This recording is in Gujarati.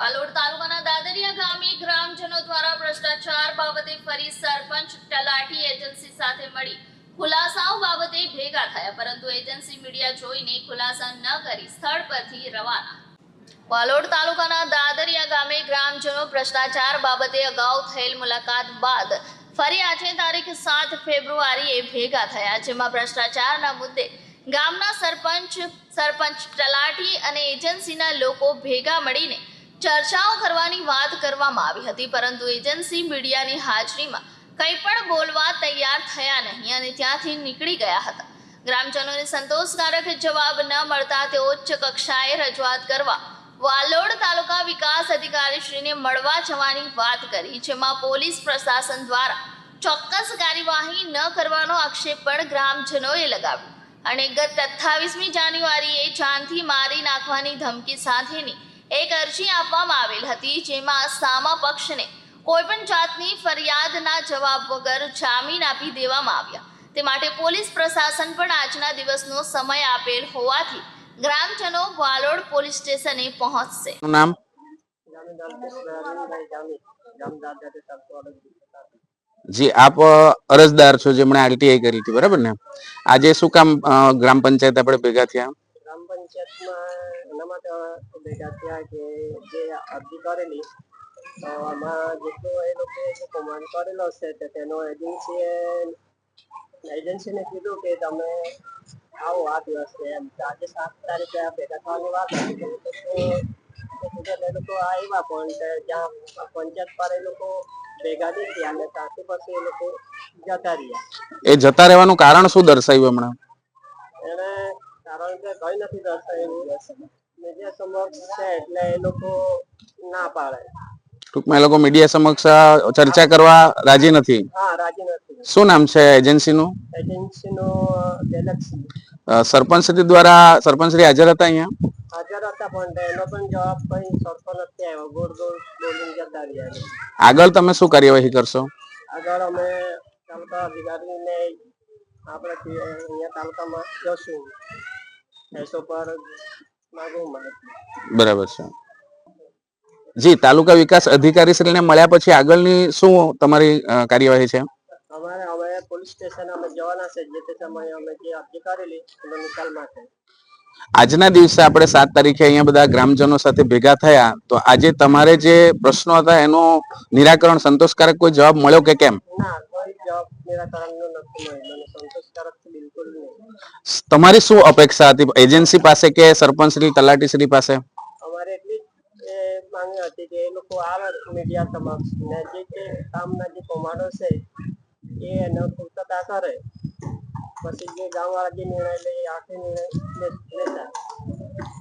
વાલોડ તાલુકાના દાદરિયા ગામે ગ્રામજનો દ્વારા ભ્રષ્ટાચાર બાબતે ફરી સરપંચ તલાટી એજન્સી સાથે મળી ખુલાસાઓ બાબતે ભેગા થયા, પરંતુ એજન્સી મીડિયા જોઈને ખુલાસા ન કરી સ્થળ પરથી રવાના. વાલોડ તાલુકાના દાદરિયા ગામે ગ્રામજનો ભ્રષ્ટાચાર બાબતે અગાઉ થયેલ મુલાકાત બાદ ફરી આજે તારીખ સાત ફેબ્રુઆરીએ ભેગા થયા, જેમાં ભ્રષ્ટાચારના મુદ્દે ગામના સરપંચ સરપંચ તલાટી અને એજન્સીના લોકો ભેગા મળીને ચર્ચાઓ કરવાની વાત કરવામાં આવી હતી, પરંતુ એજન્સી મીડિયાની હાજરીમાં કંઈ પણ બોલવા તૈયાર થયા નહીં અને ત્યાંથી નીકળી ગયા હતા. ગ્રામજનોને સંતોષકારક જવાબ ન મળતા તેઓ ઉચ્ચ કક્ષાએ રજૂઆત કરવા વાલોડ તાલુકા વિકાસ અધિકારીશ્રીને મળવા જવાની વાત કરી, જેમાં પોલીસ પ્રશાસન દ્વારા ચોક્કસ કાર્યવાહી ન કરવાનો આક્ષેપ પણ ગ્રામજનોએ લગાવ્યો. અને ગત અઠ્ઠાવીસમી જાન્યુઆરીએ જાનથી મારી નાખવાની ધમકી સાથેની એક અરજી આપવામાં આવેલ હતી જેમાં સામા પક્ષને કોઈપણ જાતની ફરિયાદના જવાબ વગર જામીન આપી દેવામાં આવ્યા. તે માટે પોલીસ પ્રશાસન પણ આજના દિવસનો સમય આપેલ હોવાથી ગ્રામજનો વાલોડ પોલીસ સ્ટેશને પહોંચશે. નામ? જી આપ અરજદાર છો જેમણે આરટીઆઈ કરી હતી બરાબર ને? આજે શું કામ ગ્રામ પંચાયત આપણે ભેગા થયા? ગ્રામ પંચાયતમાં ભેગા થયા કે જે અરજી કરેલી તો આમાં જેટલો એ લોકોએ જે કૌભાંડ કરેલો છે તો તેનો એજન્સીએ એજન્સીને કીધું કે તમે આવો આ દિવસે એમ આજે સાત તારીખે આ ભેગા થવાની વાત હતી એ લોકો લોકો આવ્યા પણ જ્યાં પંચાયત પર એ લોકો ભેગા નહીં થયા અને ત્યાંથી પછી એ લોકો જતા રહ્યા એ જતા રહેવાનું કારણ શું દર્શાવ્યું હમણાં એને કારણ કે કઈ નથી દર્શાવ્યું મીડિયા સમક્ષ છે એટલે એ લોકો ના પાડે. ટૂંકમાં એ લોકો મીડિયા સમક્ષ ચર્ચા કરવા રાજી નથી. હા રાજી નથી. શું નામ છે એજન્સીનું એજન્સીનું ગેલેક્સી સરપંચશ્રી દ્વારા સરપંચશ્રી હાજર હતા અહીંયા? હાજર હતા પણ એનો પણ જવાબ કઈ સરપંચ નથી આવ્યો. ગોળ ગોળ બોલીને જતા રહ્યા આગળ તમે શું કાર્યવાહી કરશો? આગળ અમે તાલુકા અધિકારીને આપણે અહીંયા તાલુકામાં જશું. એસો પર બરાબર છે. જી તાલુકા વિકાસ અધિકારી શ્રીને મળ્યા પછી આગળની શું તમારી કાર્યવાહી છે? અમારે હવે પોલીસ સ્ટેશન અમે જવાના છે જે તે સમયે અમે જે અરજી કરેલી એનો નિકાલ માટે. આજના દિવસે આપણે સાત તારીખે અહીંયા બધા ગ્રામજનો સાથે ભેગા થયા તો આજે તમારે જે પ્રશ્નો હતા એનું નિરાકરણ સંતોષકારક કોઈ જવાબ મળ્યો કે કેમ? ના જવાબ નિરાકરણનો નથી મળ્યો મને સંતોષકારક બિલકુલ નહીં. તમારી શું અપેક્ષા હતી? એજન્સી પાસે કે સરપંચશ્રી તલાટીશ્રી પાસે? અમારે એટલી જ એ માંગણી હતી કે એ લોકો આવે મીડિયા સમક્ષ ને જે તે કામના જે કૌભાંડો છે એ એનો પૂર્તતા કરે પછી જે ગામવાળા જે નિર્ણય લે આખે નિર્ણય લેતા.